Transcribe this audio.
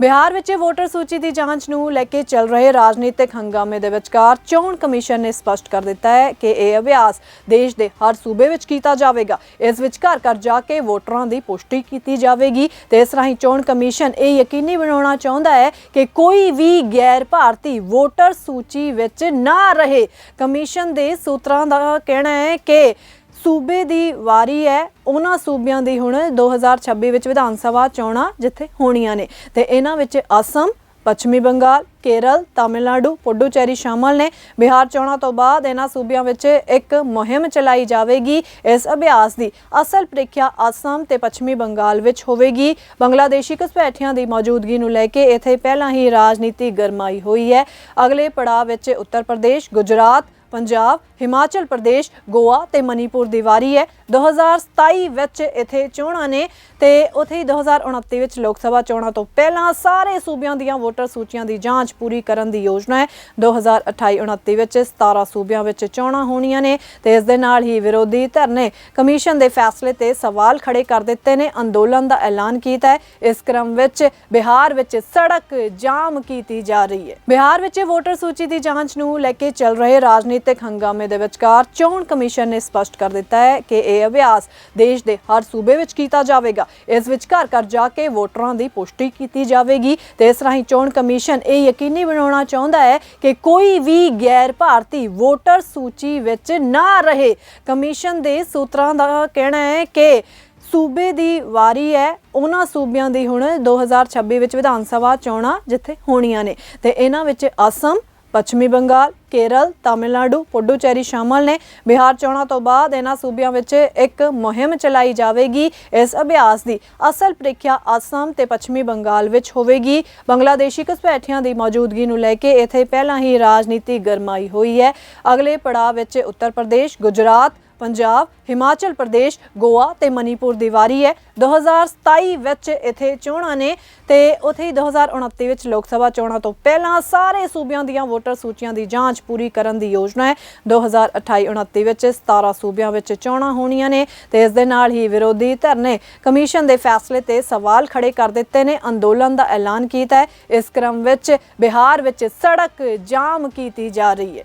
ਬਿਹਾਰ ਵਿੱਚ ਵੋਟਰ ਸੂਚੀ ਦੀ ਜਾਂਚ ਨੂੰ ਲੈ ਕੇ ਚੱਲ ਰਹੇ ਰਾਜਨੀਤਿਕ ਹੰਗਾਮੇ ਦੇ ਵਿਚਕਾਰ ਚੋਣ ਕਮਿਸ਼ਨ ਨੇ ਸਪਸ਼ਟ ਕਰ ਦਿੱਤਾ ਹੈ ਕਿ ਇਹ ਅਭਿਆਸ ਦੇਸ਼ ਦੇ ਹਰ ਸੂਬੇ ਵਿੱਚ ਕੀਤਾ ਜਾਵੇਗਾ। ਇਸ ਵਿੱਚ ਘਰ ਘਰ ਜਾ ਕੇ ਵੋਟਰਾਂ ਦੀ ਪੁਸ਼ਟੀ ਕੀਤੀ ਜਾਵੇਗੀ ਤੇ ਇਸ ਰਾਹੀਂ ਚੋਣ ਕਮਿਸ਼ਨ ਇਹ ਯਕੀਨੀ ਬਣਾਉਣਾ ਚਾਹੁੰਦਾ ਹੈ ਕਿ ਕੋਈ ਵੀ ਗੈਰ ਭਾਰਤੀ ਵੋਟਰ ਸੂਚੀ ਵਿੱਚ ਨਾ ਰਹੇ। ਕਮਿਸ਼ਨ ਦੇ ਸੂਤਰਾਂ ਦਾ ਕਹਿਣਾ ਹੈ ਕਿ ਸੂਬੇ ਦੀ ਵਾਰੀ ਹੈ। ਉਹਨਾਂ ਸੂਬਿਆਂ ਦੀ ਹੁਣ 2026 ਵਿੱਚ ਵਿਧਾਨ ਸਭਾ ਚੋਣਾਂ ਜਿੱਥੇ ਹੋਣੀਆਂ ਨੇ। ਤੇ ਇਹਨਾਂ ਵਿੱਚ ਅਸਮ, ਪੱਛਮੀ ਬੰਗਾਲ, ਕੇਰਲ, ਤਾਮਿਲਨਾਡੂ, ਪੁਡੂਚੇਰੀ ਸ਼ਾਮਲ ਨੇ। ਬਿਹਾਰ ਚੋਣਾਂ ਤੋਂ ਬਾਅਦ ਇਹਨਾਂ ਸੂਬਿਆਂ ਵਿੱਚ ਇੱਕ ਮੁਹਿੰਮ ਚਲਾਈ ਜਾਵੇਗੀ। ਇਸ ਅਭਿਆਸ ਦੀ ਅਸਲ ਪ੍ਰੀਖਿਆ ਅਸਮ ਤੇ ਪੱਛਮੀ ਬੰਗਾਲ ਵਿੱਚ ਹੋਵੇਗੀ। ਬੰਗਲਾਦੇਸ਼ੀ ਘੁਸਪੈਠੀਆਂ ਦੀ ਮੌਜੂਦਗੀ ਨੂੰ ਲੈ ਕੇ ਇੱਥੇ ਪਹਿਲਾਂ ਹੀ ਰਾਜਨੀਤੀ ਗਰਮਾਈ ਹੋਈ ਹੈ। ਅਗਲੇ ਪੜਾਅ ਵਿੱਚ ਉੱਤਰ ਪ੍ਰਦੇਸ਼, ਗੁਜਰਾਤ ਪੰਜਾਬ, ਹਿਮਾਚਲ ਪ੍ਰਦੇਸ਼, ਗੋਆ ਤੇ ਮਨੀਪੁਰ ਦੀ ਵਾਰੀ ਹੈ। 2027 ਵਿੱਚ ਇੱਥੇ ਚੋਣਾਂ ਨੇ ਤੇ ਉਥੇ ਹੀ 2029 ਵਿੱਚ ਲੋਕ ਸਭਾ ਚੋਣਾਂ ਤੋਂ ਪਹਿਲਾਂ ਸਾਰੇ ਸੂਬਿਆਂ ਦੀਆਂ ਵੋਟਰ ਸੂਚੀਆਂ ਦੀ ਜਾਂਚ ਪੂਰੀ ਕਰਨ ਦੀ ਯੋਜਨਾ ਹੈ। 2028-29 ਵਿੱਚ 17 ਸੂਬਿਆਂ ਵਿੱਚ ਚੋਣਾਂ ਹੋਣੀਆਂ ਨੇ ਤੇ ਇਸ ਦੇ ਨਾਲ ਹੀ ਵਿਰੋਧੀ ਧਿਰ ਨੇ ਕਮਿਸ਼ਨ ਦੇ ਫੈਸਲੇ ਤੇ ਸਵਾਲ ਖੜੇ ਕਰ ਦਿੱਤੇ ਨੇ। ਅੰਦੋਲਨ ਦਾ ਐਲਾਨ ਕੀਤਾ ਹੈ। ਇਸ ਕ੍ਰਮ ਵਿੱਚ ਬਿਹਾਰ ਵਿੱਚ ਸੜਕ ਜਾਮ ਕੀਤੀ ਜਾ ਰਹੀ ਹੈ। ਬਿਹਾਰ ਵਿੱਚ ਵੋਟਰ ਸੂਚੀ ਦੀ ਜਾਂਚ ਨੂੰ ਲੈ ਕੇ ਚੱਲ ਰਹੇ ਰਾਜਨੀਤਿਕ ਹੰਗਾਮੇ ਦੇ ਵਿਚਕਾਰ ਚੋਣ ਕਮਿਸ਼ਨ ਨੇ ਸਪਸ਼ਟ ਕਰ ਦਿੱਤਾ ਹੈ ਕਿ ਇਹ ਅਭਿਆਸ ਦੇਸ਼ ਦੇ ਹਰ ਸੂਬੇ ਵਿੱਚ ਕੀਤਾ ਜਾਵੇਗਾ। ਇਸ ਵਿੱਚ ਘਰ ਘਰ ਜਾ ਕੇ ਵੋਟਰਾਂ ਦੀ ਪੁਸ਼ਟੀ ਕੀਤੀ ਜਾਵੇਗੀ ਤੇ ਇਸ ਰਾਹੀਂ ਚੋਣ ਕਮਿਸ਼ਨ ਇਹ ਯਕੀਨੀ ਬਣਾਉਣਾ ਚਾਹੁੰਦਾ ਹੈ ਕਿ ਕੋਈ ਵੀ ਗੈਰ ਭਾਰਤੀ ਵੋਟਰ ਸੂਚੀ ਵਿੱਚ ਨਾ ਰਹੇ। ਕਮਿਸ਼ਨ ਦੇ ਸੂਤਰਾਂ ਦਾ ਕਹਿਣਾ ਹੈ ਕਿ ਸੂਬੇ ਦੀ ਵਾਰੀ ਹੈ, ਉਹਨਾਂ ਸੂਬਿਆਂ ਦੀ ਹੁਣ 2026 ਵਿੱਚ ਵਿਧਾਨ ਸਭਾ ਚੋਣਾਂ ਜਿੱਥੇ ਹੋਣੀਆਂ ਨੇ ਤੇ ਇਹਨਾਂ ਵਿੱਚ ਅਸਮ ਪੱਛਮੀ ਬੰਗਾਲ ਕੇਰਲ ਤਾਮਿਲਨਾਡੂ ਪੁਡੂਚੇਰੀ ਸ਼ਾਮਲ ਨੇ ਬਿਹਾਰ ਚੋਣਾਂ ਤੋਂ ਬਾਅਦ ਇਹਨਾਂ ਸੂਬਿਆਂ ਵਿੱਚ ਇੱਕ ਮੁਹਿੰਮ ਚਲਾਈ ਜਾਵੇਗੀ ਇਸ ਅਭਿਆਸ ਦੀ ਅਸਲ ਪ੍ਰੀਖਿਆ ਅਸਮ ਤੇ ਪੱਛਮੀ ਬੰਗਾਲ ਵਿੱਚ ਹੋਵੇਗੀ ਬੰਗਲਾਦੇਸ਼ੀ ਘੁਸਪੈਠੀਆਂ ਦੀ ਮੌਜੂਦਗੀ ਨੂੰ ਲੈ ਕੇ ਇੱਥੇ ਪਹਿਲਾਂ ਹੀ ਰਾਜਨੀਤੀ ਗਰਮਾਈ ਹੋਈ ਹੈ ਅਗਲੇ ਪੜਾਅ ਵਿੱਚ ਉੱਤਰ ਪ੍ਰਦੇਸ਼ ਗੁਜਰਾਤ ਪੰਜਾਬ, ਹਿਮਾਚਲ ਪ੍ਰਦੇਸ਼, ਗੋਆ ਤੇ ਮਨੀਪੁਰ ਦੀ ਵਾਰੀ ਹੈ। 2027 ਵਿੱਚ ਇੱਥੇ ਚੋਣਾਂ ਨੇ ਤੇ ਉਥੇ ਹੀ 2029 ਵਿੱਚ ਲੋਕ ਸਭਾ ਚੋਣਾਂ ਤੋਂ ਪਹਿਲਾਂ ਸਾਰੇ ਸੂਬਿਆਂ ਦੀਆਂ ਵੋਟਰ ਸੂਚੀਆਂ ਦੀ ਜਾਂਚ ਪੂਰੀ ਕਰਨ ਦੀ ਯੋਜਨਾ ਹੈ। 2028-29 ਵਿੱਚ 17 ਸੂਬਿਆਂ ਵਿੱਚ ਚੋਣਾਂ ਹੋਣੀਆਂ ਨੇ ਤੇ ਇਸ ਦੇ ਨਾਲ ਹੀ ਵਿਰੋਧੀ ਧਿਰ ਨੇ ਕਮਿਸ਼ਨ ਦੇ ਫੈਸਲੇ ਤੇ ਸਵਾਲ ਖੜੇ ਕਰ ਦਿੱਤੇ ਨੇ। ਅੰਦੋਲਨ ਦਾ ਐਲਾਨ ਕੀਤਾ ਹੈ। ਇਸ ਕ੍ਰਮ ਵਿੱਚ ਬਿਹਾਰ ਵਿੱਚ ਸੜਕ ਜਾਮ ਕੀਤੀ ਜਾ ਰਹੀ ਹੈ।